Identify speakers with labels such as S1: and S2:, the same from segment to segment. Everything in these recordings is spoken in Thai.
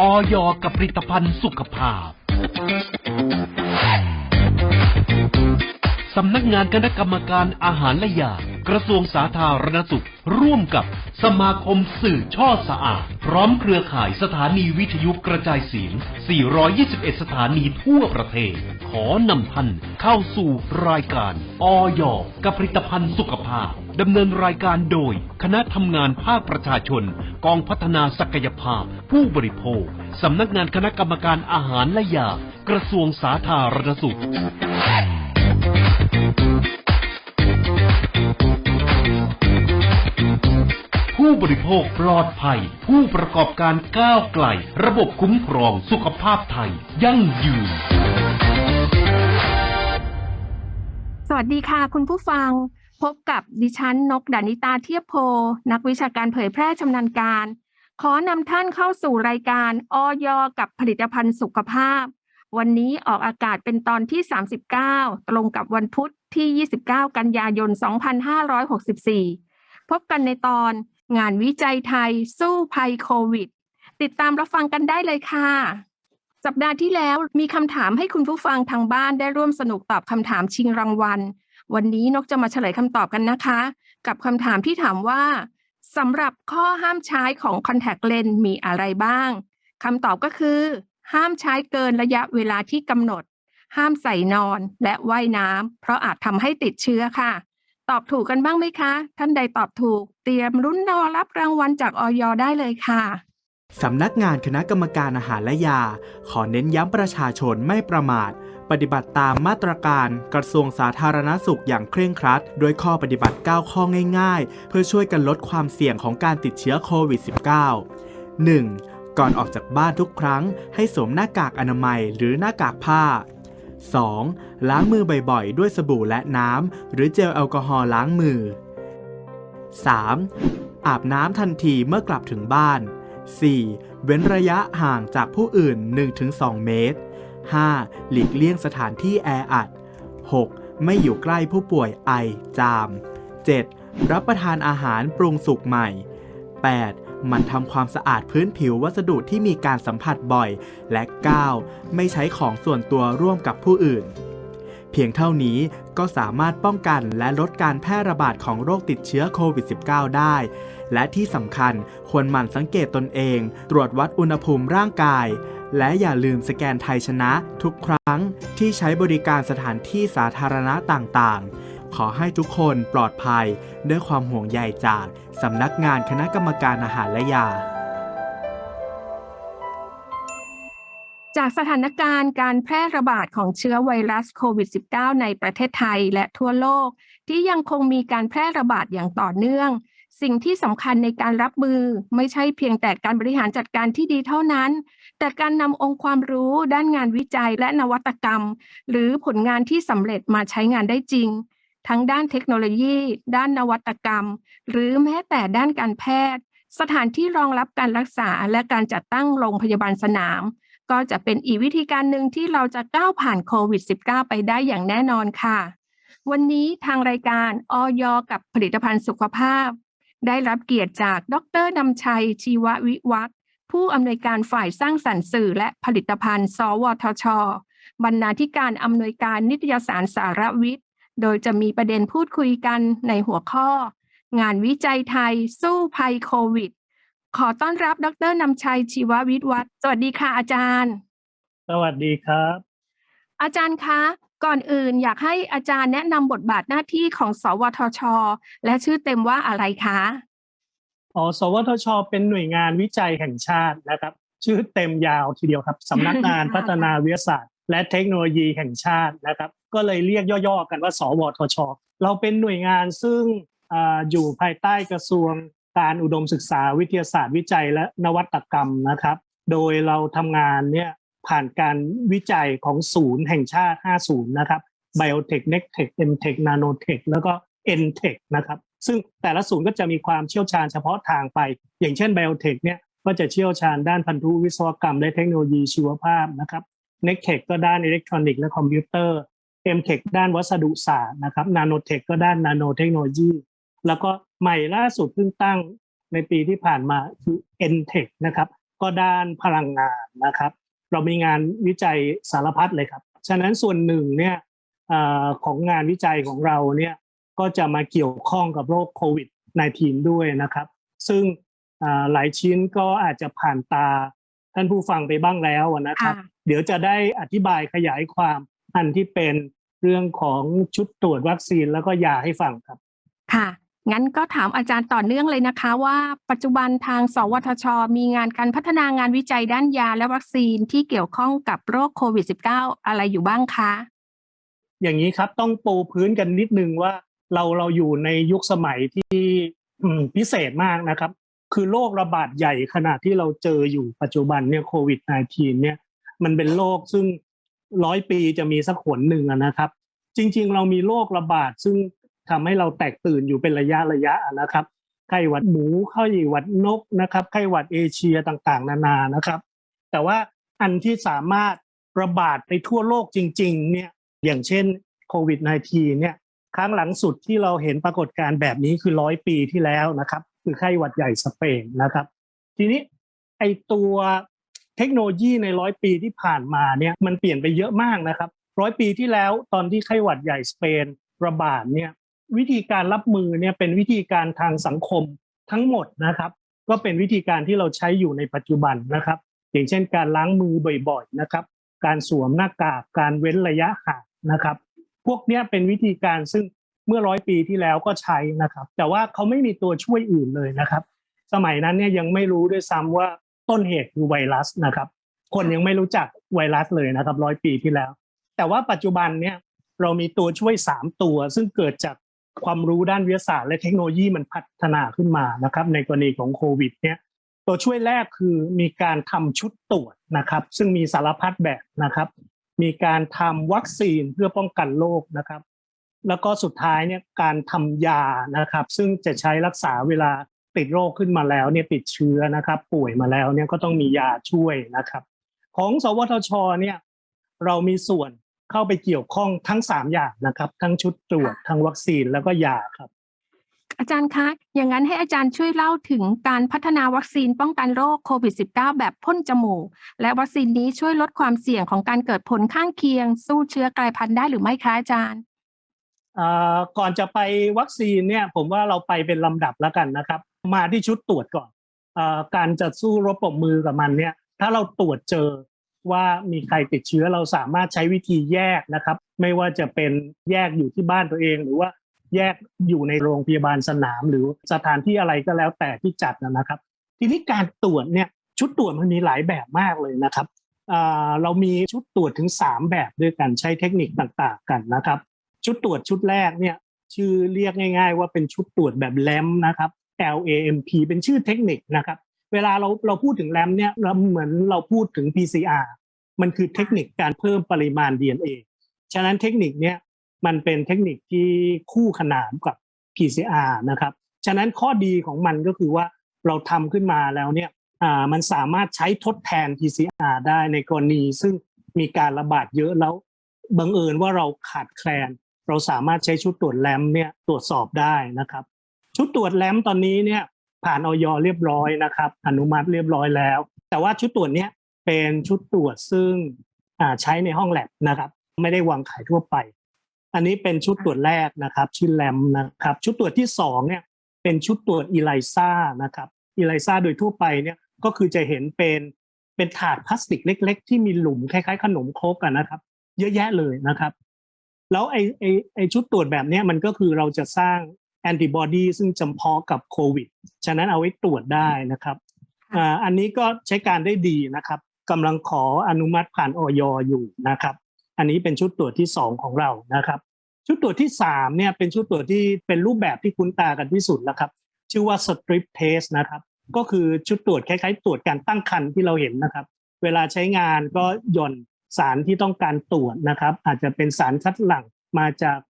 S1: ออยกับผลิตภัณฑ์สุขภาพ สำนักงานคณะกรรมการอาหารและยา กระทรวงสาธารณสุข ร่วมกับสมาคมสื่อช่อสะอาด พร้อมเครือข่ายสถานีวิทยุกระจายเสียง 421 สถานีทั่วประเทศ ขอนำท่านเข้าสู่รายการออยกับผลิตภัณฑ์สุขภาพดำเนินรายการโดย คณะทำงานภาคประชาชน กองพัฒนาศักยภาพ ผู้บริโภคสำนักงานคณะกรรมการอาหารและยากระทรวงสาธารณสุข บริโภคปลอดภัย ผู้ประกอบการก้าวไกล ระบบคุ้มครองสุขภาพไทย ยั่งยืน
S2: สวัสดีค่ะคุณผู้ฟังพบกับดิฉันนกดานิตาเทียบโพ นักวิชาการเผยแพร่ชำนาญการ ขอนำท่านเข้าสู่รายการออยกับผลิตภัณฑ์สุขภาพ วันนี้ออกอากาศเป็นตอนที่ 39 ตรงกับวันพุธที่ 29 กันยายน 2564 พบกันในตอน งานวิจัยไทยสู้ภัยโควิด ติดตามรับฟังกันได้เลยค่ะ สัปดาห์ที่แล้วมีคำถามให้คุณผู้ฟังทางบ้านได้ร่วมสนุกตอบคำถามชิงรางวัล วันนี้นกจะมาเฉลยคำตอบกันนะคะ กับคำถามที่ถามว่าสำหรับข้อห้ามใช้ของ contact lens มีอะไรบ้างคำตอบก็คือ ห้ามใช้เกินระยะเวลาที่กำหนด ห้ามใส่นอนและว่ายน้ำเพราะอาจทำให้ติดเชื้อค่ะ ตอบถูกกันบ้างไหมคะ ท่านใดตอบถูก เตรียมรุ่นรอรับรางวัลจากออยได้เลยค่ะ
S3: สำนักงานคณะกรรมการอาหารและยา ขอเน้นย้ำประชาชนไม่ประมาท ปฏิบัติตามมาตรการกระทรวงสาธารณสุขอย่างเคร่งครัด โดยข้อปฏิบัติ 9 ข้อง่าย ๆ เพื่อช่วยกันลดความเสี่ยงของการติดเชื้อโควิด -19 1. ก่อนออกจากบ้านทุกครั้ง ให้สวมหน้ากากอนามัยหรือหน้ากากผ้า 2. ล้างมือบ่อยๆ ด้วยสบู่และน้ำ หรือเจลแอลกอฮอล์ล้างมือ 3. อาบน้ำทันทีเมื่อกลับถึงบ้าน 4. เว้นระยะห่างจากผู้อื่น 1-2 เมตร 5. หลีกเลี่ยงสถานที่แออัด 6. ไม่อยู่ใกล้ผู้ป่วยไอจาม 7. รับประทานอาหารปรุงสุกใหม่ 8. มันทำความสะอาดพื้นผิววัสดุที่มีการสัมผัสบ่อย และ 9. ไม่ใช้ของส่วนตัวร่วมกับผู้อื่น เพียงเท่านี้ก็สามารถป้องกันและลดการแพร่ระบาดของโรคติดเชื้อโควิด -19 ได้ และที่สำคัญควรหมั่นสังเกตตนเอง ตรวจวัดอุณหภูมิร่างกาย และอย่าลืมสแกนไทยชนะทุกครั้งที่ใช้บริการสถานที่สาธารณะต่างๆ ขอให้ทุกคนปลอดภัยด้วยความห่วงใยจากสำนักงานคณะกรรมการอาหารและยา
S2: จากสถานการณ์การแพร่ระบาดของเชื้อไวรัสโควิด -19 ในประเทศไทยและทั่วโลก ที่ยังคงมีการแพร่ระบาดอย่างต่อเนื่อง สิ่งที่สำคัญในการรับมือไม่ใช่เพียงแต่การบริหารจัดการที่ดีเท่านั้นแต่การนำองค์ความรู้ด้านงานวิจัยและนวัตกรรม หรือผลงานที่สำเร็จมาใช้งานได้จริง ทั้งด้านเทคโนโลยี ด้านนวัตกรรม หรือแม้แต่ด้านการแพทย์ สถานที่รองรับการรักษาและการจัดตั้งโรงพยาบาลสนาม ก็จะเป็นอีกวิธีการหนึ่งที่เราจะก้าวผ่านโควิด -19 ไปได้อย่างแน่นอนค่ะ วันนี้ทางรายการออยกับผลิตภัณฑ์สุขภาพ ได้รับเกียรติจากดรนำชัย ชีววิวัฒน์ผู้อำนวยการฝ่ายสร้างสรรค์สื่อและผลิตภัณฑ์ สวทช บรรณาธิการอำนวยการนิตยสารสารวิทย์ โดยจะมีประเด็นพูดคุยกันในหัวข้อ งานวิจัยไทย สู้ภัยโควิด ขอต้อนรับดรนำชัยชีววิทย์วัฒน์สวัสดีค่ะอาจารย์
S4: สวัสดีครับ
S2: อาจารย์คะก่อนอื่นอยากให้อาจารย์แนะนำบทบาทหน้าที่ของ สวทช และชื่อเต็มว่าอะไรคะ
S4: อ๋อสวทช เป็นหน่วยงานวิจัยแห่งชาตินะครับ ชื่อเต็มยาวทีเดียวครับสำนักงาน
S2: ค่ะ
S4: พัฒนาวิทยาศาสตร์ และเทคโนโลยีแห่งชาตินะครับ ก็เลยเรียกย่อๆกันว่า สวทช เราเป็นหน่วยงานซึ่งอยู่ภายใต้กระทรวงการอุดมศึกษาวิทยาศาสตร์วิจัยและนวัตกรรมนะครับ โดยเราทำงานเนี่ยผ่านการวิจัยของศูนย์แห่งชาติ5ศูนย์นะครับ Biotech, Nectech, Mtech, Nanotech แล้วก็ Ntech นะครับ ซึ่งแต่ละศูนย์ก็จะมีความเชี่ยวชาญเฉพาะทางไป อย่างเช่น Biotech เนี่ยก็จะเชี่ยวชาญด้านพันธุวิศวกรรมและเทคโนโลยีชีวภาพนะครับ Nectech ก็ด้านอิเล็กทรอนิกส์และคอมพิวเตอร์ Mtech ด้านวัสดุศาสตร์นะครับ Nanotech ก็ด้านนาโนเทคโนโลยีแล้วก็ใหม่ล่าสุดเพิ่งตั้งในปีที่ผ่านมาคือ Ntech นะครับ ก็ด้านพลังงานนะครับ เรามีงานวิจัยสารพัดเลยครับ ฉะนั้นส่วนหนึ่งเนี่ยเออของงานวิจัยของเราเนี่ยก็จะมาเกี่ยวข้องกับโรคโควิด -19 ด้วยนะครับ ซึ่งอ่าหลายชิ้นก็อาจจะผ่านตาท่านผู้ฟังไปบ้างแล้วนะครับ
S2: ค่ะ
S4: เดี๋ยวจะได้อธิบายขยายความ อันที่เป็นเรื่องของชุดตรวจวัคซีนแล้วก็ยาให้ฟังครับ
S2: ค่ะ งั้นก็ถามอาจารย์ต่อเนื่องเลยนะคะ ว่าปัจจุบันทาง สวทช มีงานการพัฒนางานวิจัยด้านยาและวัคซีนที่เกี่ยวข้องกับโรคโควิด -19 อะไรอยู่บ้างคะ
S4: อย่างนี้ครับต้องปูพื้นกันนิดนึงว่าเราเราอยู่ในยุคสมัยที่อืมพิเศษมากนะครับ คือโรคระบาดใหญ่ขนาดที่เราเจออยู่ปัจจุบันเนี่ยโควิด -19 เนี่ยมันเป็นโรคซึ่ง ร้อยปีจะมีสักหนหนึ่งนะครับ จริง ๆ เรามีโรคระบาดซึ่งทำให้เราแตกตื่นอยู่เป็นระยะระยะนะครับไข้หวัดหมูไข้หวัดนกนะครับไข้หวัดเอเชียต่างๆ นานานะครับ แต่ว่าอันที่สามารถระบาดไปทั่วโลกจริง ๆ เนี่ยอย่างเช่นโควิด -19 เนี่ยครั้งหลังสุดที่เราเห็นปรากฏการณ์แบบนี้คือร้อยปีที่แล้วนะครับ คือไข้หวัดใหญ่สเปนนะครับ ทีนี้ไอตัว เทคโนโลยีในร้อยปีที่ผ่านมาเนี่ยมันเปลี่ยนไปเยอะมากนะครับร้อยปีที่แล้วตอนที่ไข้หวัดใหญ่สเปนระบาดเนี่ยวิธีการรับมือเนี่ยเป็นวิธีการทางสังคมทั้งหมดนะครับ ก็เป็นวิธีการที่เราใช้อยู่ในปัจจุบันนะครับ อย่างเช่น การล้างมือบ่อยๆนะครับ การสวมหน้ากากการเว้นระยะห่างนะครับ พวกนี้เป็นวิธีการซึ่งเมื่อร้อยปีที่แล้วก็ใช้นะครับ แต่ว่าเขาไม่มีตัวช่วยอื่นเลยนะครับ สมัยนั้นเนี่ยยังไม่รู้ด้วยซ้ำว่า ต้นเหตุคือไวรัสนะครับ คนยังไม่รู้จักไวรัสเลยนะครับร้อยปีที่แล้ว แต่ว่าปัจจุบันเนี่ยเรามีตัวช่วย 3 ตัว ซึ่งเกิดจากความรู้ด้านวิทยาศาสตร์และเทคโนโลยีมันพัฒนาขึ้นมานะครับ ในกรณีของโควิดเนี่ยตัวช่วยแรกคือมีการทำชุดตรวจนะครับ ซึ่งมีสารพัดแบบนะครับ มีการทำวัคซีนเพื่อป้องกันโรคนะครับ แล้วก็สุดท้ายเนี่ยการทำยานะครับ ซึ่งจะใช้รักษาเวลา ติดโรคขึ้นมาแล้วเนี่ยติดเชื้อนะครับ ป่วยมาแล้วเนี่ยก็ต้องมียาช่วยนะครับ ของสวทชเนี่ยเรามีส่วนเข้าไปเกี่ยวข้องทั้ง3อย่างนะครับ ทั้งชุดตรวจ
S2: ค่ะ
S4: ทั้งวัคซีนแล้วก็ยาครับ
S2: อาจารย์คะ อย่างนั้นให้อาจารย์ช่วยเล่าถึงการพัฒนาวัคซีนป้องกันโรคโควิด -19 แบบพ่นจมูก และวัคซีนนี้ช่วยลดความเสี่ยงของการเกิดผลข้างเคียง สู้เชื้อกลายพันธุ์ได้หรือไม่คะอาจารย์
S4: อ่าก่อนจะไปวัคซีนเนี่ยผมว่าเราไปเป็นลำดับแล้วกันนะครับ มาที่ชุดตรวจก่อนอการจะสู้รบปรบมือกับมันเนี่ย ถ้าเราตรวจเจอว่ามีใครติดเชื้อเราสามารถใช้วิธีแยกนะครับ ไม่ว่าจะเป็นแยกอยู่ที่บ้านตัวเอง หรือว่าแยกอยู่ในโรงพยาบาลสนาม หรือสถานที่อะไรก็แล้วแต่ที่จัดนะครับ ทีนี้การตรวจเนี่ยชุดตรวจมันมีหลายแบบมากเลยนะครับเรามีชุดตรวจถึง 3 แบบด้วยกันใช้เทคนิคต่างๆกันนะครับ ชุดตรวจชุดแรกเนี่ยชื่อเรียกง่าย ๆ ว่าเป็นชุดตรวจแบบแลมนะครับ L A M P เป็นชื่อเทคนิคนะครับ เวลาเราเราพูดถึงแลมเนี่ยเราเหมือนเราพูดถึง PCR มันคือเทคนิคการเพิ่มปริมาณ DNA ฉะนั้นเทคนิคเนี้ยมันเป็นเทคนิคที่คู่ขนานกับ PCR นะครับ ฉะนั้นข้อดีของมันก็คือว่าเราทำขึ้นมาแล้วเนี่ยอ่ามันสามารถใช้ทดแทน PCR ได้ในกรณีซึ่งมีการระบาดเยอะแล้วบังเอิญว่าเราขาดแคลน เราสามารถใช้ชุดตรวจแลมเนี่ยตรวจสอบได้นะครับ ชุดตรวจแลมตอนนี้เนี่ยผ่านออยเรียบร้อยนะครับ อนุมัติเรียบร้อยแล้ว แต่ว่าชุดตรวจเนี้ยเป็นชุดตรวจซึ่งใช้ในห้องแลบนะครับ ไม่ได้วางขายทั่วไป อันนี้เป็นชุดตรวจแรกนะครับชื่อแลมนะครับ ชุดตรวจที่สองเนี่ยเป็นชุดตรวจอีไลซ่านะครับอีไลซ่าโดยทั่วไปเนี่ยก็คือจะเห็นเป็นเป็นถาดพลาสติกเล็ก ๆ ที่มีหลุมคล้ายๆ ขนมครกกันนะครับ เยอะแยะเลยนะครับ แล้วไอไอไอชุดตรวจแบบเนี้ยมันก็คือเราจะสร้าง แอนติบอดีซึ่งจำเพาะกับโควิด ฉะนั้นเอาไว้ตรวจได้นะครับ
S2: ค่ะ
S4: อ่าอันนี้ก็ใช้การได้ดีนะครับกำลังขออนุมัติผ่านออยอยู่นะครับ อันนี้เป็นชุดตรวจที่ 2 ของเรานะครับ ชุดตรวจที่3เนี่ยเป็นชุดตรวจที่เป็นรูปแบบที่คุ้นตากันที่สุดแล้วครับ ชื่อว่า strip test นะครับ ก็คือชุดตรวจคล้ายๆ ตรวจการตั้งครรภ์ที่เราเห็นนะครับ เวลาใช้งานก็หย่อนสารที่ต้องการตรวจนะครับ อาจจะเป็นสารคัดหลั่งมาจากอ่า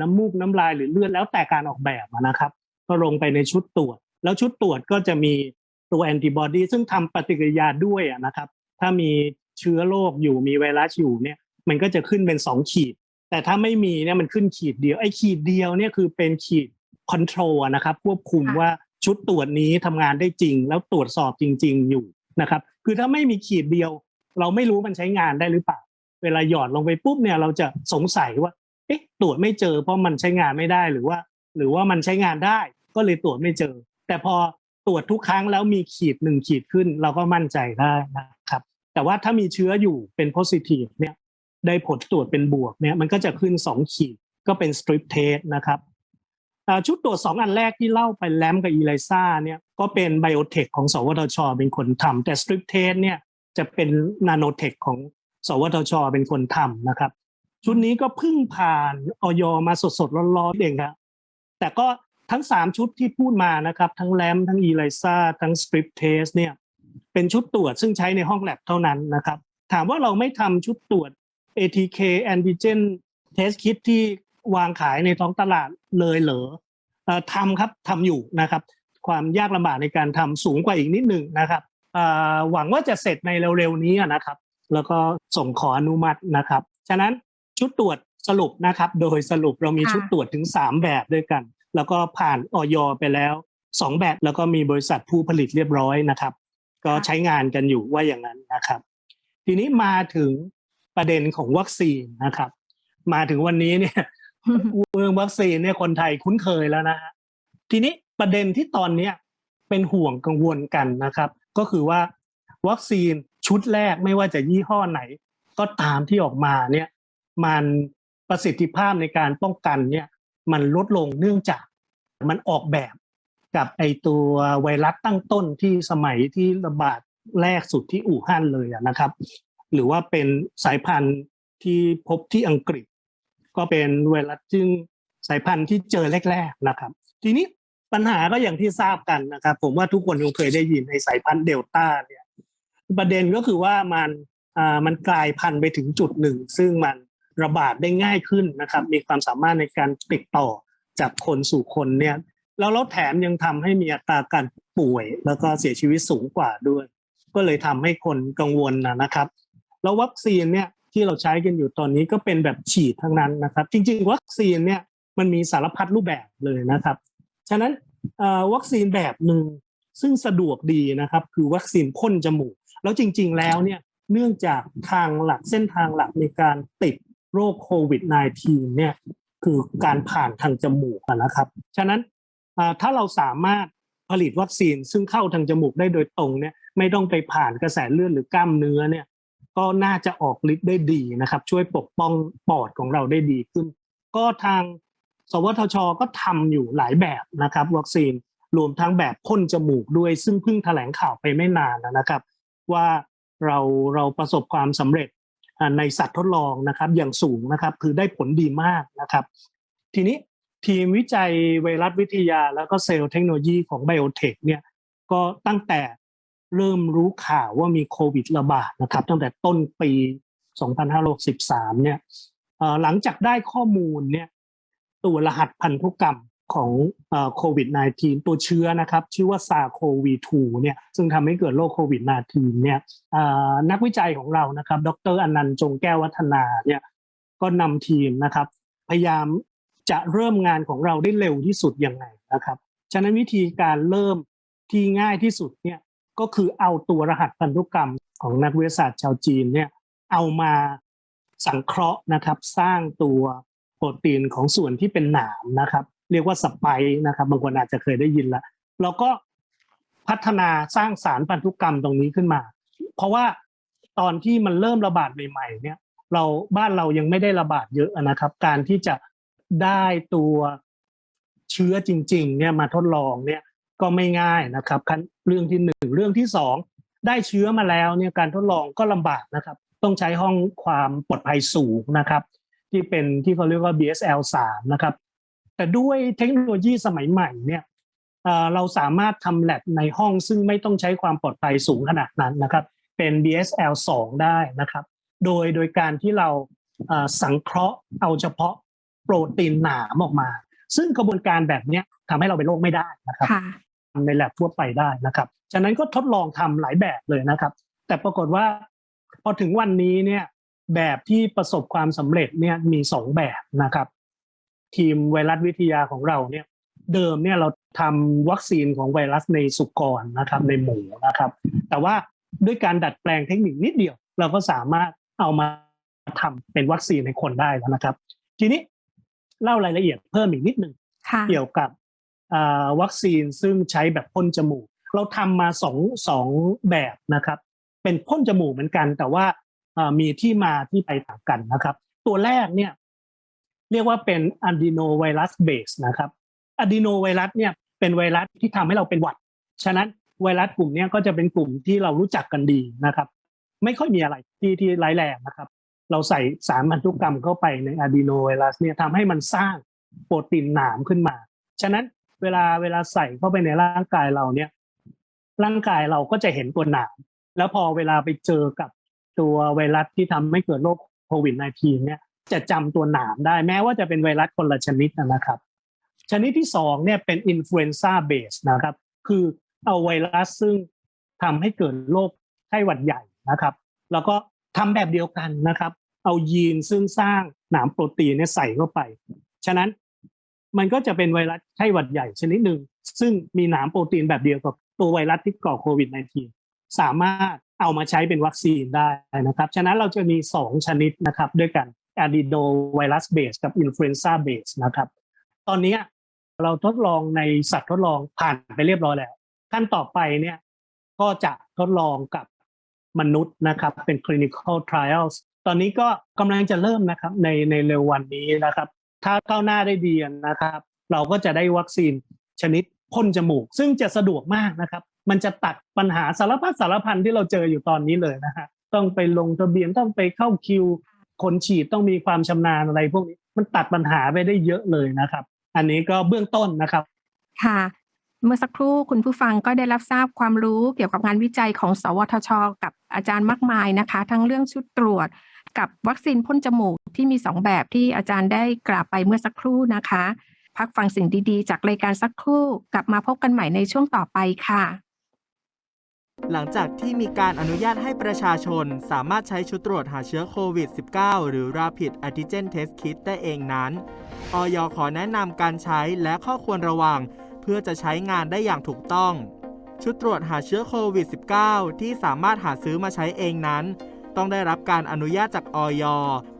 S4: น้ำมูกน้ำลายหรือเลือดแล้วแต่การออกแบบอะนะครับ ก็ลงไปในชุดตรวจ แล้วชุดตรวจก็จะมีตัวแอนติบอดีซึ่งทำปฏิกิริยาด้วยอะนะครับ ถ้ามีเชื้อโรคอยู่มีไวรัสอยู่เนี่ย มันก็จะขึ้นเป็น2ขีด แต่ถ้าไม่มีเนี่ยมันขึ้นขีดเดียวไอ้ขีดเดียวเนี่ยคือเป็นขีดคอนโทรลนะครับควบคุม
S2: ค่ะ
S4: ว่าชุดตรวจนี้ทำงานได้จริง แล้วตรวจสอบจริง ๆ อยู่นะครับ คือถ้าไม่มีขีดเดียว เราไม่รู้มันใช้งานได้หรือเปล่า เวลาหยอดลงไปปุ๊บเนี่ยเราจะสงสัยว่า เอ๊ะตรวจไม่เจอเพราะมันใช้งานไม่ได้หรือว่า หรือว่ามันใช้งานได้ ก็เลยตรวจไม่เจอ แต่พอตรวจทุกครั้งแล้วมีขีดหนึ่งขีดขึ้น เราก็มั่นใจได้นะครับ แต่ว่าถ้ามีเชื้ออยู่เป็น p o s i t i v เนี่ยได้ผลตรวจเป็นบวกเนี่ยมันก็จะขึ้นสองขีดก็เป็น strip test นะครับชุดตรวจสองอันแรกที่เล่าไปแลมกับอีไลซ่าเนี่ยก็เป็นไบโอเทคของสวทช เป็นคนทำแต่ strip test เนี่ยจะเป็นนาโนเทคของสวทช เป็นคนทำนะครับ ชุดนี้ก็เพิ่งผ่านออยมาสดๆร้อนๆเองครับแต่ก็ทั้ง 3 ชุดที่พูดมานะครับ ทั้งแลมทั้งอีไลซ่าทั้ง strip test เนี่ยเป็นชุดตรวจซึ่งใช้ในห้องแลบเท่านั้นนะครับ ถามว่าเราไม่ทำชุดตรวจ ATK antigen test kit ที่วางขายในท้องตลาดเลยเหรออทำครับทำอยู่นะครับ ความยากลำบากในการทำสูงกว่าอีกนิดหนึ่งนะครับหวังว่าจะเสร็จในเร็วๆนี้นะครับ แล้วก็ส่งขออนุมัตินะครับ ฉะนั้น ชุดตรวจสรุปนะครับ โดยสรุปเรามี
S2: ค่ะ
S4: ชุดตรวจถึง 3 แบบด้วยกัน แล้วก็ผ่านออยไปแล้ว 2 แบบแล้วก็มีบริษัทผู้ผลิตเรียบร้อยนะครับ ก็ใช้งานกันอยู่ว่าอย่างนั้นนะครับ ทีนี้มาถึงประเด็นของวัคซีนนะครับ มาถึงวันนี้เนี่ยเรื่องวัคซีนเนี่ยคนไทยคุ้นเคยแล้วนะฮะทีนี้ประเด็นที่ตอนเนี้ยเป็นห่วงกังวลกันนะครับ ก็คือว่าวัคซีนชุดแรกไม่ว่าจะยี่ห้อไหน ก็ตามที่ออกมาเนี่ย มันประสิทธิภาพในการป้องกันเนี่ยมันลดลงเนื่องจากมันออกแบบกับไอตัวไวรัสตั้งต้นที่สมัยที่ระบาดแรกสุดที่อู่ฮั่นเลยนะครับ หรือว่าเป็นสายพันธุ์ที่พบที่อังกฤษ ก็เป็นไวรัสซึ่งสายพันธุ์ที่เจอแรกๆนะครับ ทีนี้ปัญหาก็อย่างที่ทราบกันนะครับ ผมว่าทุกคนคงเคยได้ยินในสายพันธุ์เดลต้าเนี่ยประเด็นก็คือว่ามันอ่ามันกลายพันธุ์ไปถึงจุดหนึ่ง ซึ่งมัน ระบาดได้ง่ายขึ้นนะครับ มีความสามารถในการติดต่อจากคนสู่คนเนี่ยแล้วแล้วแถมยังทำให้มีอัตราการป่วย แล้วก็เสียชีวิตสูงกว่าด้วย ก็เลยทำให้คนกังวลนะนะครับ แล้ววัคซีนเนี่ยที่เราใช้กันอยู่ตอนนี้ก็เป็นแบบฉีดทั้งนั้นนะครับ จริง ๆ วัคซีนเนี่ยมันมีสารพัดรูปแบบเลยนะครับ ฉะนั้นวัคซีนแบบหนึ่งซึ่งสะดวกดีนะครับ คือวัคซีนพ่นจมูก แล้วจริง ๆ แล้วเนี่ยเนื่องจากทางหลักเส้นทางหลักในการติด โรคโควิด -19 เนี่ยคือการผ่านทางจมูกนะครับ ฉะนั้นถ้าเราสามารถผลิตวัคซีนซึ่งเข้าทางจมูกได้โดยตรงเนี่ยไม่ต้องไปผ่านกระแสเลือดหรือกล้ามเนื้อเนี่ยก็น่าจะออกฤทธิ์ได้ดีนะครับ ช่วยปกป้องปอดของเราได้ดีขึ้น ก็ทางสวทช ก็ทำอยู่หลายแบบนะครับ วัคซีนรวมทั้งแบบพ่นจมูกด้วยซึ่งเพิ่งแถลงข่าวไปไม่นานนะครับ ว่าเราเราประสบความสำเร็จ ในสัตว์ทดลองนะครับอย่างสูงนะครับ คือได้ผลดีมากนะครับ ทีนี้ทีมวิจัยไวรัสวิทยา แล้วก็เซลล์เทคโนโลยีของไบโอเทคเนี่ยก็ตั้งแต่เริ่มรู้ข่าวว่ามีโควิดระบาดนะครับ ตั้งแต่ต้นปี 2563 เนี่ยหลังจากได้ข้อมูลเนี่ยตัวรหัสพันธุกรรม ของโควิด -19 ตัวเชื้อนะครับ ชื่อว่าซาโควี2เนี่ยซึ่งทำให้เกิดโรคโควิด -19 เนี่ยนักวิจัยของเรานะครับ ดรอนันต์จงแก้ววัฒนาเนี่ยก็นำทีมนะครับ พยายามจะเริ่มงานของเราได้เร็วที่สุดยังไงนะครับ ฉะนั้นวิธีการเริ่มที่ง่ายที่สุดเนี่ยก็คือเอาตัวรหัสพันธุกรรมของนักวิทยาศาสตร์ชาวจีนเนี่ยเอามาสังเคราะห์นะครับ สร้างตัวโปรตีนของส่วนที่เป็นหนามนะครับ เรียกว่าสไปค์นะครับ บางคนอาจจะเคยได้ยินแล้วแล้วก็พัฒนาสร้างสารพันธุกรรมตรงนี้ขึ้นมา เพราะว่าตอนที่มันเริ่มระบาดใหม่ๆ เนี่ย เราบ้านเรายังไม่ได้ระบาดเยอะนะครับ การที่จะได้ตัวเชื้อจริง ๆ เนี่ยมาทดลองเนี่ยก็ไม่ง่ายนะครับเรื่องที่หนึ่งเรื่องที่สองได้เชื้อมาแล้วเนี่ยการทดลองก็ลำบากนะครับ ต้องใช้ห้องความปลอดภัยสูงนะครับ ที่เป็นที่เขาเรียกว่า BSL 3นะครับ แต่ด้วยเทคโนโลยีสมัยใหม่เนี่ยเอ่อเราสามารถทำแลบในห้องซึ่งไม่ต้องใช้ความปลอดภัยสูงขนาดนั้นนะครับ เป็น BSL 2 ได้นะครับ โดยโดยการที่เราเอ่อสังเคราะห์เอาเฉพาะโปรตีนหนามออกมา ซึ่งกระบวนการแบบเนี้ยทำให้เราเป็นโรคไม่ได้นะครับ
S2: ค่ะ
S4: ทำในแลบทั่วไปได้นะครับ ฉะนั้นก็ทดลองทำหลายแบบเลยนะครับ แต่ปรากฏว่าพอถึงวันนี้เนี่ยแบบที่ประสบความสำเร็จเนี่ยมีสองแบบนะครับ ทีมไวรัสวิทยาของเราเนี่ยเดิมเนี่ยเราทำวัคซีนของไวรัสในสุกรนะครับในหมูนะครับ แต่ว่าด้วยการดัดแปลงเทคนิคนิดเดียว เราก็สามารถเอามาทำเป็นวัคซีนในคนได้แล้วนะครับ ทีนี้เล่ารายละเอียดเพิ่มอีกนิดหนึ่ง
S2: ค่ะ
S4: เกี่ยวกับอ่าวัคซีนซึ่งใช้แบบพ่นจมูก เราทำมาสองสองแบบนะครับ เป็นพ่นจมูกเหมือนกัน แต่ว่าอ่ามีที่มาที่ไปต่างกันนะครับ ตัวแรกเนี่ย เรียกว่าเป็นอะดีโนไวรัสเบสนะครับอะดีโนไวรัสเนี่ยเป็นไวรัสที่ทำให้เราเป็นหวัด ฉะนั้นไวรัสกลุ่มเนี้ยก็จะเป็นกลุ่มที่เรารู้จักกันดีนะครับ ไม่ค่อยมีอะไรที่ที่ร้ายแรงนะครับ เราใส่สารพันธุกรรมเข้าไปในอะดีโนไวรัสเนี่ยทำให้มันสร้างโปรตีนหนามขึ้นมา ฉะนั้นเวลาเวลาใส่เข้าไปในร่างกายเราเนี่ย ร่างกายเราก็จะเห็นตัวหนาม แล้วพอเวลาไปเจอกับตัวไวรัสที่ทำให้เกิดโรคโควิด -19 เนี่ย จะจำตัวหนามได้แม้ว่าจะเป็นไวรัสคนละชนิดนะครับ ชนิดที่สองเนี่ยเป็นอินฟลูเอนซ่าเบสนะครับ คือเอาไวรัสซึ่งทำให้เกิดโรคไข้หวัดใหญ่นะครับ แล้วก็ทำแบบเดียวกันนะครับ เอายีนซึ่งสร้างหนามโปรตีนเนี่ยใส่เข้าไป ฉะนั้นมันก็จะเป็นไวรัสไข้หวัดใหญ่ชนิดหนึ่ง ซึ่งมีหนามโปรตีนแบบเดียวกับตัวไวรัสที่ก่อโควิด -19 สามารถเอามาใช้เป็นวัคซีนได้นะครับ ฉะนั้นเราจะมี 2 ชนิดนะครับด้วยกัน อะดีโนไวรัสเบสกับอินฟลูเอนซ่าเบสนะครับ ตอนนี้เราทดลองในสัตว์ทดลองผ่านไปเรียบร้อยแล้ว ขั้นต่อไปเนี่ยก็จะทดลองกับมนุษย์นะครับ เป็น clinical trials ตอนนี้ก็กำลังจะเริ่มนะครับในในเร็ววันนี้นะครับ ถ้าก้าวหน้าได้ดีนะครับ เราก็จะได้วัคซีนชนิดพ่นจมูก ซึ่งจะสะดวกมากนะครับ มันจะตัดปัญหาสารพัดสารพันที่เราเจออยู่ตอนนี้เลยนะฮะต้องไปลงทะเบียนต้องไปเข้าคิว คนฉีดต้องมีความชำนาญอะไรพวกนี้ มันตัดปัญหาไปได้เยอะเลยนะครับ อันนี้ก็เบื้องต้นนะครับ
S2: ค่ะ เมื่อสักครู่คุณผู้ฟังก็ได้รับทราบความรู้เกี่ยวกับงานวิจัยของ สวทช กับอาจารย์มากมายนะคะ ทั้งเรื่องชุดตรวจกับวัคซีนพ่นจมูกที่มีสองแบบที่อาจารย์ได้กล่าวไปเมื่อสักครู่นะคะ พักฟังสิ่งดีๆ จากรายการสักครู่ กลับมาพบกันใหม่ในช่วงต่อไปค่ะ
S5: หลังจากที่มีการอนุญาตให้ประชาชนสามารถใช้ชุดตรวจหาเชื้อโควิด -19 หรือ Rapid Antigen Test Kit ได้เองนั้นออยขอแนะนำการใช้และข้อควรระวัง เพื่อจะใช้งานได้อย่างถูกต้อง ชุดตรวจหาเชื้อโควิด -19 ที่สามารถหาซื้อมาใช้เองนั้น ต้องได้รับการอนุญาตจากออย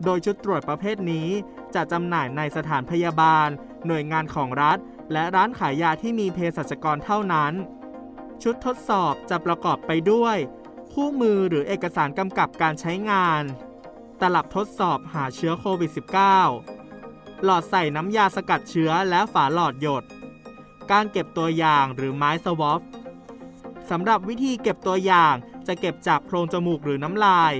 S5: โดยชุดตรวจประเภทนี้ จะจำหน่ายในสถานพยาบาล หน่วยงานของรัฐ และร้านขายยาที่มีเภสัชกรเท่านั้น ชุดทดสอบจะประกอบไปด้วย คู่มือหรือเอกสารกำกับการใช้งาน ตลับทดสอบหาเชื้อโควิด -19 หลอดใส่น้ำยาสกัดเชื้อและฝาหลอดหยด การเก็บตัวอย่างหรือไม้สวอปสำหรับวิธีเก็บตัวอย่างจะเก็บจากโพรงจมูกหรือน้ำลาย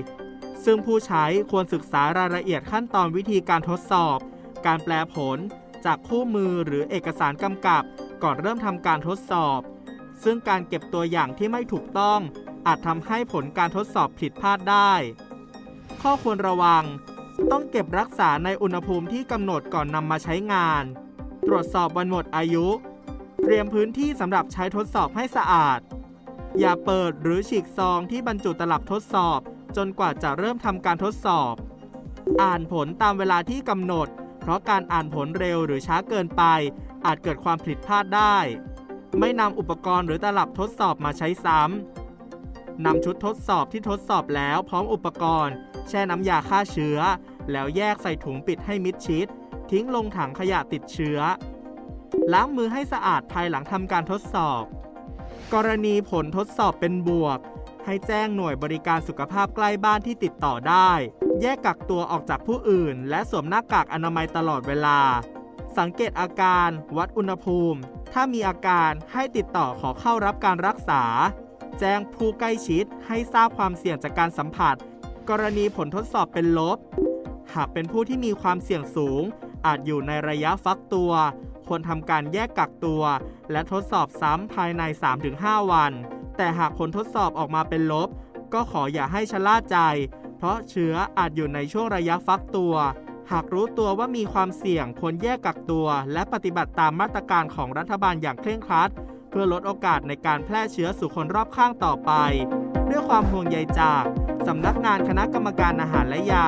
S5: ซึ่งผู้ใช้ควรศึกษารายละเอียดขั้นตอนวิธีการทดสอบ การแปลผลจากคู่มือหรือเอกสารกำกับ ก่อนเริ่มทำการทดสอบ ซึ่งการเก็บตัวอย่างที่ไม่ถูกต้อง อาจทำให้ผลการทดสอบผิดพลาดได้ ข้อควรระวัง ต้องเก็บรักษาในอุณหภูมิที่กำหนดก่อนนำมาใช้งาน ตรวจสอบวันหมดอายุ เตรียมพื้นที่สำหรับใช้ทดสอบให้สะอาด อย่าเปิดหรือฉีกซองที่บรรจุตลับทดสอบ จนกว่าจะเริ่มทำการทดสอบ อ่านผลตามเวลาที่กำหนด เพราะการอ่านผลเร็วหรือช้าเกินไป อาจเกิดความผิดพลาดได้ ไม่นำอุปกรณ์หรือตลับทดสอบมาใช้ซ้ำนำชุดทดสอบที่ทดสอบแล้วพร้อมอุปกรณ์ แช่น้ำยาฆ่าเชื้อ แล้วแยกใส่ถุงปิดให้มิดชิด ทิ้งลงถังขยะติดเชื้อ ล้างมือให้สะอาดภายหลังทำการทดสอบ กรณีผลทดสอบเป็นบวก ให้แจ้งหน่วยบริการสุขภาพใกล้บ้านที่ติดต่อได้ แยกกักตัวออกจากผู้อื่น และสวมหน้ากากอนามัยตลอดเวลาสังเกตอาการ วัดอุณหภูมิ ถ้ามีอาการให้ติดต่อขอเข้ารับการรักษา แจ้งผู้ใกล้ชิดให้ทราบความเสี่ยงจากการสัมผัส กรณีผลทดสอบเป็นลบ หากเป็นผู้ที่มีความเสี่ยงสูง อาจอยู่ในระยะฟักตัว ควรทำการแยกกักตัว และทดสอบซ้ำภายใน 3-5 วัน แต่หากผลทดสอบออกมาเป็นลบ ก็ขออย่าให้ชะล่าใจ เพราะเชื้ออาจอยู่ในช่วงระยะฟักตัว หากรู้ตัวว่ามีความเสี่ยงควรแยกกักตัว และปฏิบัติตามมาตรการของรัฐบาลอย่างเคร่งครัด เพื่อลดโอกาสในการแพร่เชื้อสู่คนรอบข้างต่อไป ด้วยความห่วงใยจากสำนักงานคณะกรรมการอาหารและยา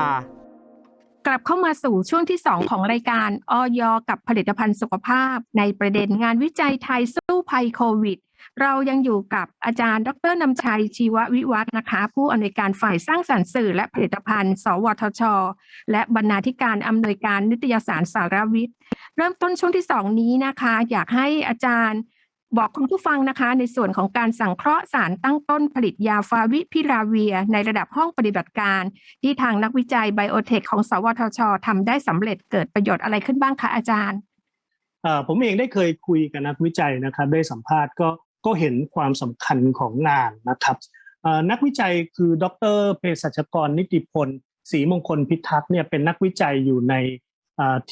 S2: กลับเข้ามาสู่ช่วงที่ 2 ของรายการอยกับผลิตภัณฑ์สุขภาพ ในประเด็นงานวิจัยไทยสู้ภัยโควิด เรายังอยู่กับอาจารย์ ดรนำชัยชีววิวัฒน์นะคะ ผู้อำนวยการฝ่ายสร้างสรรค์สื่อ และผลิตภัณฑ์ สวทช และบรรณาธิการอำนวยการนิตยสารสารวิทย์ เริ่มต้นช่วงที่สองนี้นะคะ อยากให้อาจารย์บอกคุณผู้ฟังนะคะ ในส่วนของการสังเคราะห์สารตั้งต้นผลิตยาฟาวิพิราเวีย ในระดับห้องปฏิบัติการ ที่ทางนักวิจัยไบโอเทคของ สวทชทำได้สำเร็จเกิดประโยชน์อะไรขึ้นบ้างคะอาจารย์
S4: ผมเองได้เคยคุยกับนักวิจัยนะครับได้สัมภาษณ์ก็ ก็เห็นความสำคัญของงานนะครับนักวิจัยคือดรเภสัชกรนิติพลศรีมงคลพิทักษ์เนี่ยเป็นนักวิจัยอยู่ใน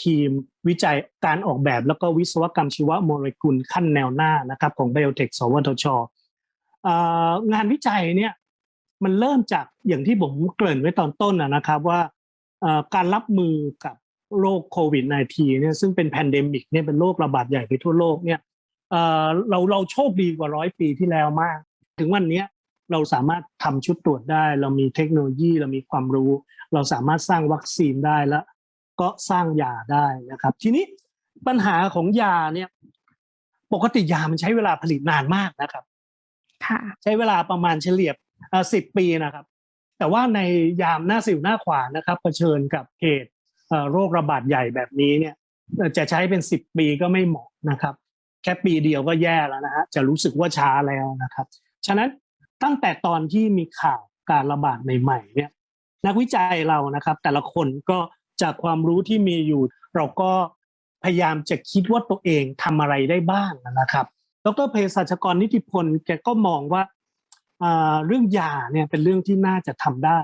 S4: ทีมวิจัยการออกแบบแล้วก็วิศวกรรมชีวโมเลกุลขั้นแนวหน้านะครับของ Biotech สวทช งานวิจัยเนี่ยมันเริ่มจากอย่างที่ผมเกริ่นไว้ตอนต้นนะครับว่าการรับมือกับโรคโควิด -19 เนี่ยซึ่งเป็นแพนเดมิกเนี่ยเป็นโรคระบาดใหญ่ไปทั่วโลกเนี่ย เอ่อเราเราโชคดีกว่าร้อยปีที่แล้วมาก ถึงวันเนี้ยเราสามารถทำชุดตรวจได้ เรามีเทคโนโลยีเรามีความรู้ เราสามารถสร้างวัคซีนได้แล้วก็สร้างยาได้นะครับ ทีนี้ปัญหาของยาเนี่ย ปกติยามันใช้เวลาผลิตนานมากนะครับ
S2: ค่ะ
S4: ใช้เวลาประมาณเฉลี่ยสิบปีนะครับ แต่ว่าในยามหน้าสิวหน้าขวานนะครับเผชิญกับเหตุเอ่อโรคระบาดใหญ่แบบนี้เนี่ยเอ่อจะใช้เป็นสิบปีก็ไม่เหมาะนะครับ แค่ปีเดียวก็แย่แล้วนะฮะจะรู้สึกว่าช้าแล้วนะครับ ฉะนั้นตั้งแต่ตอนที่มีข่าวการระบาดใหม่ๆเนี่ยนักวิจัยเรานะครับ แต่ละคนก็จากความรู้ที่มีอยู่ เราก็พยายามจะคิดว่าตัวเองทำอะไรได้บ้างนะครับดรเภสัชกรนิติพลแกก็มองว่าอ่าเรื่องยาเนี่ยเป็นเรื่องที่น่าจะทำได้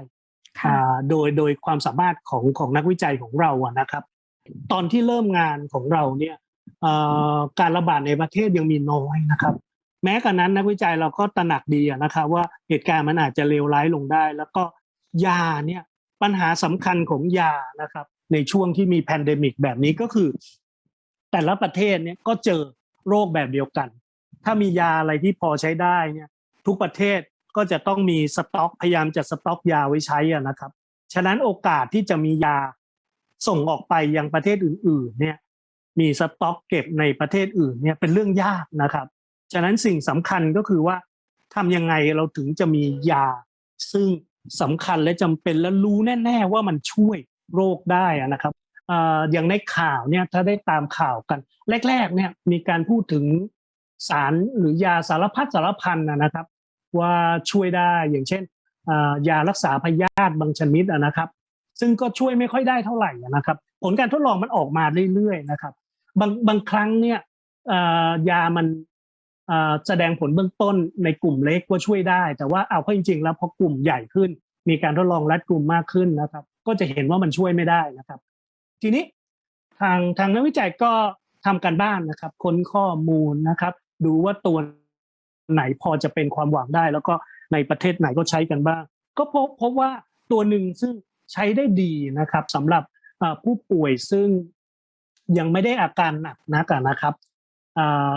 S2: ค่ะ
S4: อ่าโดยโดยความสามารถของของนักวิจัยของเราอะนะครับ ตอนที่เริ่มงานของเราเนี่ยเอ่อ การระบาดในประเทศยังมีน้อยนะครับ แม้กระนั้นนักวิจัยเราก็ตระหนักดีนะครับว่าเหตุการณ์มันอาจจะเลวร้ายลงได้ แล้วก็ยาเนี่ยปัญหาสำคัญของยานะครับ ในช่วงที่มีแพนเดมิกแบบนี้ก็คือ แต่ละประเทศเนี่ยก็เจอโรคแบบเดียวกัน ถ้ามียาอะไรที่พอใช้ได้เนี่ย ทุกประเทศก็จะต้องมีสต็อกพยายามจะสต็อกยาไว้ใช้นะครับ ฉะนั้นโอกาสที่จะมียาส่งออกไปยังประเทศอื่น ๆ เนี่ย มีสต็อกเก็บในประเทศอื่นเนี่ยเป็นเรื่องยากนะครับ ฉะนั้นสิ่งสำคัญก็คือว่าทำยังไงเราถึงจะมียา ซึ่งสำคัญและจำเป็นและรู้แน่ๆว่ามันช่วยโรคได้นะครับออย่างในข่าวเนี่ยถ้าได้ตามข่าวกัน แรกๆเนี่ยมีการพูดถึงสารหรือยาสารพัดสารพันนะครับ ว่าช่วยได้อย่างเช่นยารักษาพยาธิบางชนิดนะครับ ซึ่งก็ช่วยไม่ค่อยได้เท่าไหร่นะครับ ผลการทดลองมันออกมาเรื่อยๆนะครับ บางบางครั้งเนี่ยยามันแสดงผลเบื้องต้นในกลุ่มเล็กว่าช่วยได้ แต่ว่าเอาเข้าจริง ๆ แล้วพอกลุ่มใหญ่ขึ้น มีการทดลองรัดกลุ่มมากขึ้นนะครับ ก็จะเห็นว่ามันช่วยไม่ได้นะครับ ทีนี้ทางทางนักวิจัยก็ทำการบ้านนะครับ ค้นข้อมูลนะครับ ดูว่าตัวไหนพอจะเป็นความหวังได้ แล้วก็ในประเทศไหนก็ใช้กันบ้าง ก็พบพบว่าตัวหนึ่งซึ่งใช้ได้ดีนะครับสำหรับผู้ป่วยซึ่ง ยังไม่ได้อาการหนักนักนะครับ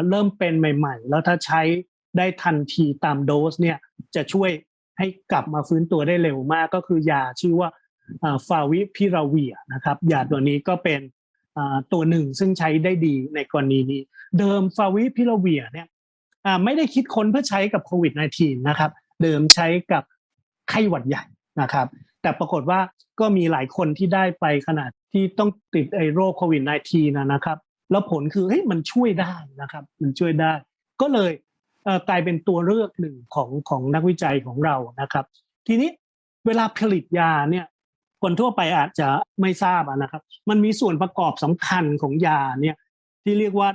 S4: เริ่มเป็นใหม่ ๆ แล้วถ้าใช้ได้ทันทีตามโดสเนี่ยจะช่วยให้กลับมาฟื้นตัวได้เร็วมากก็คือยาชื่อว่าฟาวิพิราเวียนะครับยาตัวนี้ก็เป็นตัวหนึ่งซึ่งใช้ได้ดีในกรณีนี้ เดิมฟาวิพิราเวียเนี่ยไม่ได้คิดค้นเพื่อใช้กับโควิด -19 นะครับ เดิมใช้กับไข้หวัดใหญ่นะครับ แต่ปรากฏว่าก็มีหลายคนที่ได้ไปขนาดที่ต้องติดไอโรคโควิด -19 นะนะครับ แล้วผลคือเฮ้ยมันช่วยได้นะครับ มันช่วยได้ ก็เลยเกลายเป็นตัวเลือกหนึ่งของของนักวิจัยของเรานะครับ ทีนี้เวลาผลิตยาเนี่ยคนทั่วไปอาจจะไม่ทราบนะครับ มันมีส่วนประกอบสำคัญของยาเนี่ยที่เรียกว่า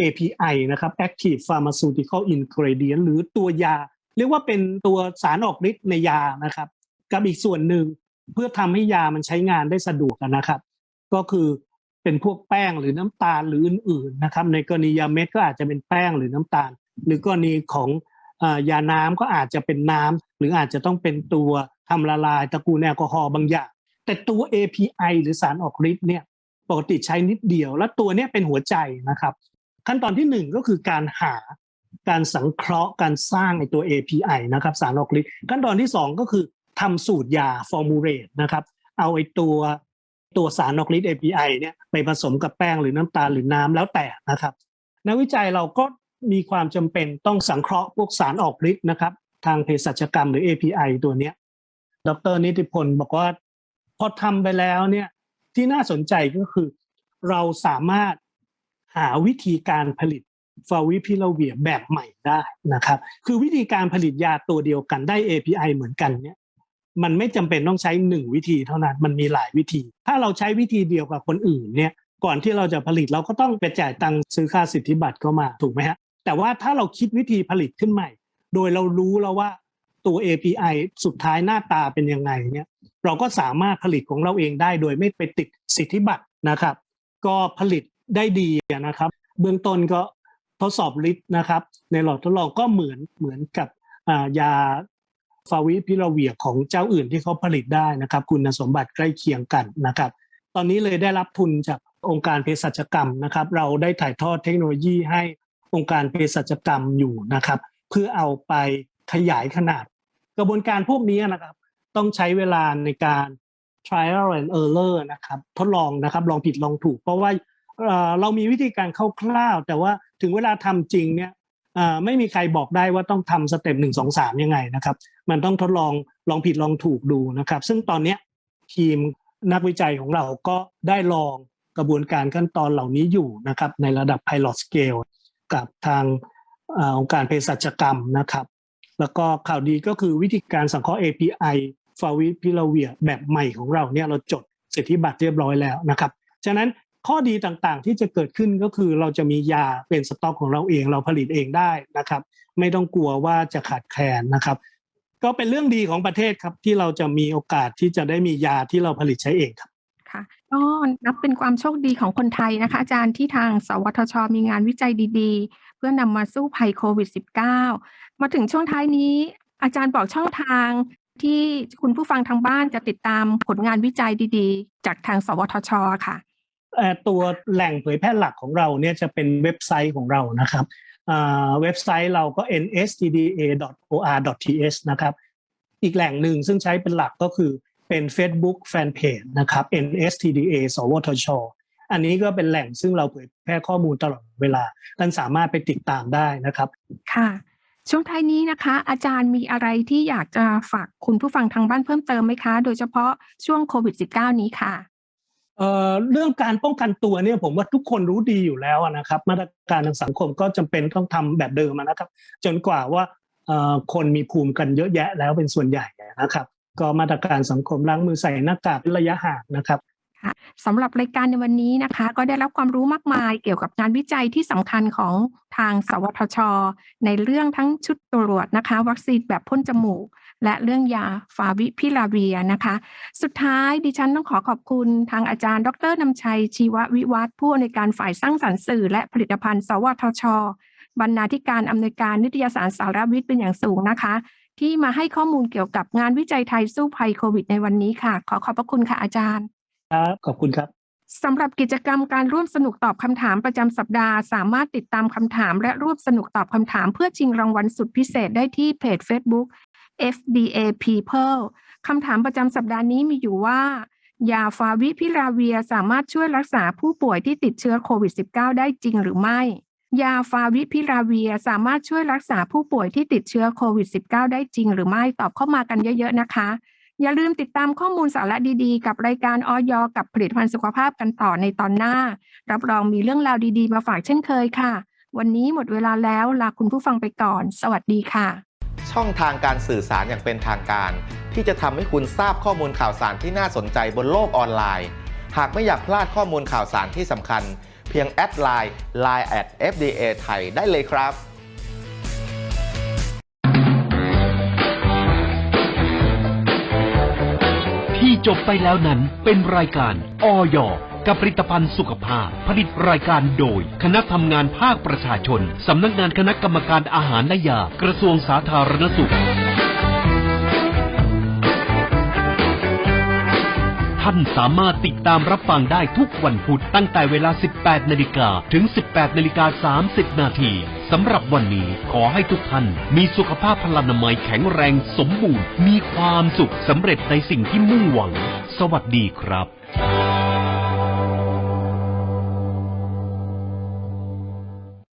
S4: API นะครับ Active Pharmaceutical Ingredient หรือตัวยา เรียกว่าเป็นตัวสารออกฤทธิ์ในยานะครับ กับอีกส่วนหนึ่งเพื่อทำให้ยามันใช้งานได้สะดวกนะครับ ก็คือเป็นพวกแป้งหรือน้ำตาลหรืออื่นๆนะครับ ในกรณียาเม็ดก็อาจจะเป็นแป้งหรือน้ำตาล หรือกรณีของยาน้ำก็อาจจะเป็นน้ำหรืออาจจะต้องเป็นตัวทำละลายตะกูลแอลกอฮอล์บางอย่าง แต่ตัว API หรือสารออกฤทธิ์เนี่ยปกติใช้นิดเดียว และตัวนี้เป็นหัวใจนะครับ ขั้นตอนที่หนึ่งก็คือการหาการสังเคราะห์การสร้างในตัว API นะครับสารออกฤทธิ์ขั้นตอนที่สองก็คือ ทำสูตรยา formulate นะครับ เอาไอ้ตัวตัวสารออกฤทธิ์ API เนี่ยไปผสมกับแป้งหรือน้ำตาลหรือน้ำแล้วแต่นะครับ นักวิจัยเราก็มีความจำเป็นต้องสังเคราะห์พวกสารออกฤทธิ์นะครับ ทางเภสัชกรรมหรือ API ตัวเนี้ย ดรนิติพลบอกว่าพอทำไปแล้วเนี่ยที่น่าสนใจก็คือ เราสามารถหาวิธีการผลิตฟาวิพิลาเวียแบบใหม่ได้นะครับ คือวิธีการผลิตยาตัวเดียวกันได้ API เหมือนกันเนี่ย มันไม่จำเป็นต้องใช้หนึ่งวิธีเท่านั้น มันมีหลายวิธี ถ้าเราใช้วิธีเดียวกับคนอื่นเนี่ย ก่อนที่เราจะผลิตเราก็ต้องไปจ่ายตังค์ซื้อค่าสิทธิบัตรเข้ามาถูกไหมฮะ แต่ว่าถ้าเราคิดวิธีผลิตขึ้นใหม่ โดยเรารู้แล้วว่าตัว API สุดท้ายหน้าตาเป็นยังไงเนี่ย เราก็สามารถผลิตของเราเองได้โดยไม่ไปติดสิทธิบัตรนะครับ ก็ผลิตได้ดีนะครับ เบื้องต้นก็ทดสอบฤทธิ์นะครับ ในหลอดทดลองก็เหมือนเหมือนกับยา ฟาวิพิลาเวียของเจ้าอื่นที่เขาผลิตได้นะครับ คุณสมบัติใกล้เคียงกันนะครับ ตอนนี้เลยได้รับทุนจากองค์การเภสัชกรรมนะครับ เราได้ถ่ายทอดเทคโนโลยีให้องค์การเภสัชกรรมอยู่นะครับ เพื่อเอาไปขยายขนาด กระบวนการพวกนี้นะครับ ต้องใช้เวลาในการ trial and error นะครับทดลองนะครับลองผิดลองถูก เพราะว่าเออเรามีวิธีการคร่าวๆแต่ว่าถึงเวลาทำจริงเนี่ย ไม่มีใครบอกได้ว่าต้องทำสเต็ปหนึ่งสองสามยังไงนะครับ มันต้องทดลองลองผิดลองถูกดูนะครับ ซึ่งตอนนี้ทีมนักวิจัยของเราก็ได้ลองกระบวนการขั้นตอนเหล่านี้อยู่นะครับ ในระดับ pilot scale กับทางเอ่อองค์การเภสัชกรรมนะครับ แล้วก็ข่าวดีก็คือวิธีการสังเคราะห์ API ฟาวิพิลาเวียแบบใหม่ของเราเนี่ยเราจดสิทธิบัตรเรียบร้อยแล้วนะครับ ฉะนั้น ข้อดีต่างๆ ที่จะเกิดขึ้นก็คือเราจะมียาเป็นสต็อกของเราเอง เราผลิตเองได้นะครับ ไม่ต้องกลัวว่าจะขาดแคลนนะครับ ก็เป็นเรื่องดีของประเทศครับที่เราจะมีโอกาสที่จะได้มียาที่เราผลิตใช้เองครับ
S2: ค่ะก็นับเป็นความโชคดีของคนไทยนะคะ อาจารย์ที่ทางสวทช มีงานวิจัยดีๆ เพื่อนำมาสู้ภัยโควิด -19 มาถึงช่วงท้ายนี้ อาจารย์บอกช่องทางที่คุณผู้ฟังทางบ้านจะติดตามผลงานวิจัยดีๆ จากทางสวทช ค่ะ
S4: ตัวแหล่งเผยแพร่หลักของเราเนี่ยจะเป็นเว็บไซต์ของเรานะครับเว็บไซต์เราก็ nstda.or.th นะครับ อีกแหล่งหนึ่งซึ่งใช้เป็นหลักก็คือเป็น Facebook Fanpage นะครับ NSTDA สวทช อันนี้ก็เป็นแหล่งซึ่งเราเผยแพร่ข้อมูลตลอดเวลาท่านสามารถไปติดตามได้นะครับ
S2: ค่ะ ช่วงท้ายนี้นะคะ อาจารย์มีอะไรที่อยากจะฝากคุณผู้ฟังทางบ้านเพิ่มเติมไหมคะ โดยเฉพาะช่วงโควิด -19 นี้ค่ะ
S4: เอ่อเรื่องการป้องกันตัวเนี่ยผมว่าทุกคนรู้ดีอยู่แล้วนะครับ มาตรการทางสังคมก็จำเป็นต้องทำแบบเดิมนะครับ จนกว่าว่าเอ่อคนมีภูมิกันเยอะแยะแล้วเป็นส่วนใหญ่นะครับ ก็มาตรการสังคมล้างมือใส่หน้ากากระยะห่างนะครับ
S2: สำหรับรายการในวันนี้นะคะ ก็ได้รับความรู้มากมายเกี่ยวกับงานวิจัยที่สำคัญของทางสวทช ในเรื่องทั้งชุดตรวจนะคะ วัคซีนแบบพ่นจมูก และเรื่องยาฟาวิพิลาเวียนะคะ สุดท้ายดิฉันต้องขอขอบคุณทางอาจารย์ ดรนำชัย ชีววิวัฒน์ผู้อำนวยการฝ่ายสร้างสรรค์สื่อ และผลิตภัณฑ์ สวทช บรรณาธิการอำนวยการนิตยสารสารวิทย์เป็นอย่างสูงนะคะ ที่มาให้ข้อมูลเกี่ยวกับงานวิจัยไทยสู้ภัยโควิดในวันนี้ค่ะ ขอขอบพระคุณค่ะอาจารย์
S4: ครับขอบคุณครับ
S2: สำหรับกิจกรรมการร่วมสนุกตอบคำถามประจำสัปดาห์ สามารถติดตามคำถามและร่วมสนุกตอบคำถามเพื่อชิงรางวัลสุดพิเศษได้ที่เพจ Facebook FDA People คำถามประจำสัปดาห์นี้มีอยู่ว่า ยาฟาวิพิลาเวียสามารถช่วยรักษาผู้ป่วยที่ติดเชื้อโควิด -19 ได้จริงหรือไม่ ยาฟาวิพิลาเวียสามารถช่วยรักษาผู้ป่วยที่ติดเชื้อโควิด -19 ได้จริงหรือไม่ตอบเข้ามากันเยอะๆนะคะ อย่าลืมติดตามข้อมูลสาระดีๆ กับรายการออยกับผลิตภัณฑ์สุขภาพกันต่อในตอนหน้า รับรองมีเรื่องราวดีๆ มาฝากเช่นเคยค่ะ วันนี้หมดเวลาแล้วลาคุณผู้ฟังไปก่อน สวัสดีค่ะ
S6: ช่องทางการสื่อสารอย่างเป็นทางการ ที่จะทำให้คุณทราบข้อมูลข่าวสารที่น่าสนใจบนโลกออนไลน์ หากไม่อยากพลาดข้อมูลข่าวสารที่สำคัญ เพียงแอดไลน์ line at fda ไทยได้เลยครับ
S1: จบไปแล้วนั้นเป็นรายการออยกับผลิตภัณฑ์สุขภาพ ผลิตรายการโดย คณะทำงานภาคประชาชน สำนักงานคณะกรรมการอาหารและยา กระทรวงสาธารณสุข ท่านสามารถติดตามรับฟังได้ทุกวันพุธตั้งแต่เวลา 18 นาฬิกาถึง 18 นาฬิกา 30 นาที สำหรับวันนี้ขอให้ทุกท่าน มีสุขภาพพลานามัยแข็งแรงสมบูรณ์ มีความสุขสำเร็จในสิ่งที่มุ่งหวัง สวัสดีครับ